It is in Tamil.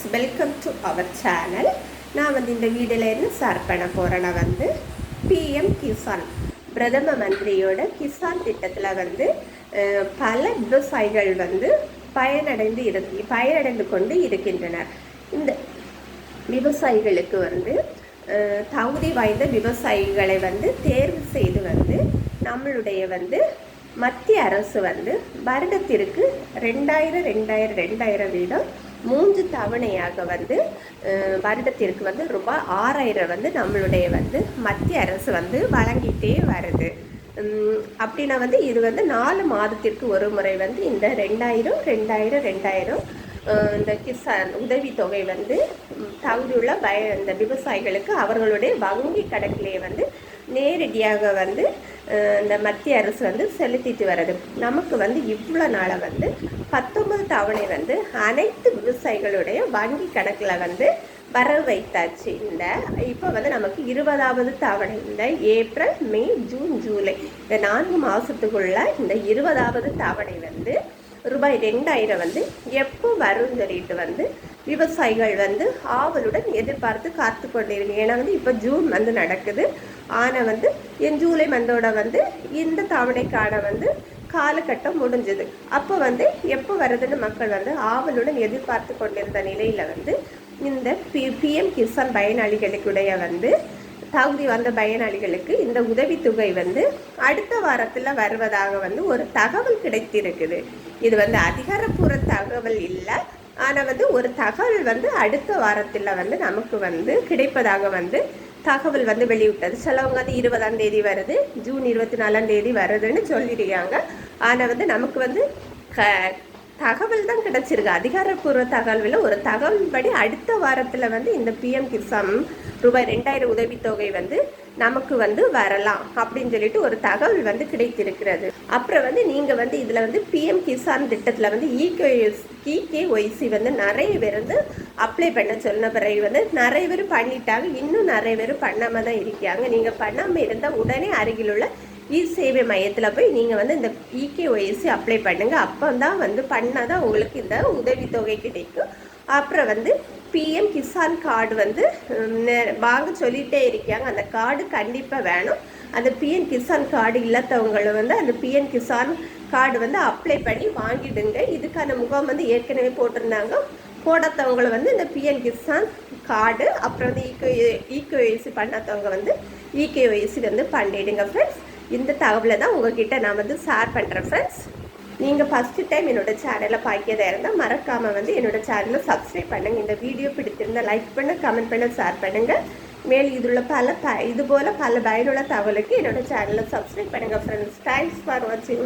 Friends welcome to our channel நான் வந்து இந்த வீடியோல இருந்து ஷேர் பண்ண போகிறேன்னா வந்து பிஎம் கிசான் பிரதம மந்திரியோட கிசான் திட்டத்தில் வந்து பல விவசாயிகள் வந்து பயனடைந்து இரு பயனடைந்து கொண்டு இருக்கின்றனர். இந்த விவசாயிகளுக்கு வந்து தகுதி வாய்ந்த விவசாயிகளை வந்து தேர்வு செய்து வந்து நம்மளுடைய வந்து மத்திய அரசு வந்து வருடத்திற்கு ரெண்டாயிரம் ரெண்டாயிரம் ரெண்டாயிரம் வீதம் மூன்று தவணையாக வந்து வருடத்திற்கு வந்து ரூபாய் ஆறாயிரம் வந்து நம்மளுடைய வந்து மத்திய அரசு வந்து வழங்கிட்டே வருது. அப்படின்னா வந்து இது வந்து நாலு மாதத்திற்கு ஒரு முறை வந்து இந்த ரெண்டாயிரம் ரெண்டாயிரம் ரெண்டாயிரம் இந்த கிசான் உதவித்தொகை வந்து தகுதியுள்ள பய இந்த விவசாயிகளுக்கு அவர்களுடைய வங்கி கணக்கிலே வந்து நேரடியாக வந்து இந்த மத்திய அரசு வந்து செலுத்திட்டு வருது நமக்கு வந்து இவ்வளோ நாளாக வந்து பத்தொன்பது தவணை வந்து அனைத்து விவசாயிகளுடைய வங்கி கணக்கில் வந்து வர வைத்தாச்சு. இந்த இப்போ வந்து நமக்கு இருபதாவது தவணை. இந்த ஏப்ரல் மே ஜூன் ஜூலை இந்த நான்கு மாதத்துக்குள்ள இந்த இருபதாவது தவணை வந்து ரூபாய் ரெண்டாயிரம் வந்து எப்போ வரும்னு சொல்லிட்டு வந்து விவசாயிகள் வந்து ஆவலுடன் எதிர்பார்த்து காத்து கொண்டிருங்க ஏன்னா வந்து இப்போ ஜூன் வந்து நடக்குது. ஆனால் வந்து என் ஜூலை மந்தோட வந்து இந்த தவணைக்கான வந்து காலகட்டம் முடிஞ்சது. அப்போ வந்து எப்போ வருதுன்னு மக்கள் வந்து ஆவலுடன் எதிர்பார்த்து கொண்டிருந்த நிலையில் வந்து இந்த பி பிஎம் கிசான் பயனாளிகளுக்குடைய வந்து தகுதி வந்த பயனாளிகளுக்கு இந்த உதவித்தொகை வந்து அடுத்த வாரத்தில் வருவதாக வந்து ஒரு தகவல் கிடைத்திருக்குது. இது வந்து அதிகாரப்பூர்வ தகவல் இல்லை. ஆனால் வந்து ஒரு தகவல் வந்து அடுத்த வாரத்தில் வந்து நமக்கு வந்து கிடைப்பதாக வந்து தகவல் வந்து வெளியிட்டது. சிலவங்க வந்து இருபதாம் தேதி வருது ஜூன் இருபத்தி நாலாம் தேதி வருதுன்னு சொல்லியிருக்காங்க. ஆனால் வந்து நமக்கு வந்து க தகவல் தான் கிடச்சிருக்கு. அதிகாரப்பூர்வ தகவலில் ஒரு தகவல் படி அடுத்த வாரத்தில் வந்து இந்த பிஎம் கிசான் ரூபாய் ரெண்டாயிரம் உதவித்தொகை வந்து நமக்கு வந்து வரலாம் அப்படின்னு சொல்லிட்டு ஒரு தகவல் வந்து கிடைத்திருக்கிறது. அப்புறம் வந்து நீங்கள் வந்து இதில் வந்து பிஎம் கிசான் திட்டத்தில் வந்து இகேஎஸ் இகேஒய்சி வந்து நிறைய பேர் வந்து அப்ளை பண்ண சொன்ன பிறகு வந்து நிறைய பேர் பண்ணிட்டாங்க. இன்னும் நிறைய பேர் பண்ணாமல் தான் இருக்காங்க. நீங்கள் பண்ணாமல் இருந்தால் உடனே அருகிலுள்ள இ சேவை மையத்தில் போய் நீங்கள் வந்து இந்த இகேஒய்சி அப்ளை பண்ணுங்கள் அப்போ தான் வந்து பண்ணால் தான் உங்களுக்கு இந்த உதவித்தொகை கிடைக்கும். அப்புறம் வந்து பிஎம் கிசான் கார்டு வந்து வாங்க சொல்லிகிட்டே இருக்காங்க அந்த கார்டு கண்டிப்பாக வேணும். அந்த பிஎன் கிசான் கார்டு இல்லாதவங்களை வந்து அந்த பிஎன் கிசான் கார்டு வந்து அப்ளை பண்ணி வாங்கிடுங்க. இதுக்கான முகாம் வந்து ஏற்கனவே போட்டிருந்தாங்க. போடாதவங்களை வந்து இந்த பிஎன் கிசான் கார்டு அப்புறம் வந்து ஈகோ ஈகேஒய்சி பண்ணாதவங்க வந்து இகேஒய்சி வந்து பண்ணிடுங்க ஃப்ரெண்ட்ஸ் இந்த தகவலை தான் உங்ககிட்ட நான் வந்து ஷேர் பண்ணுறேன் ஃப்ரெண்ட்ஸ் நீங்கள் ஃபஸ்ட்டு டைம் என்னோட சேனலை பார்க்கிறதா இருந்தால் மறக்காமல் வந்து என்னோடய சேனலை சப்ஸ்கிரைப் பண்ணுங்கள் இந்த வீடியோ பிடித்திருந்தால் லைக் பண்ண கமெண்ட் பண்ண ஷேர் பண்ணுங்கள் மேல் இதுள்ள பல ப இது போல் பல பயனுள்ள தகவலுக்கு என்னோடய சேனலை சப்ஸ்கிரைப் பண்ணுங்கள் ஃப்ரெண்ட்ஸ் தேங்க்ஸ் ஃபார் வாட்சிங்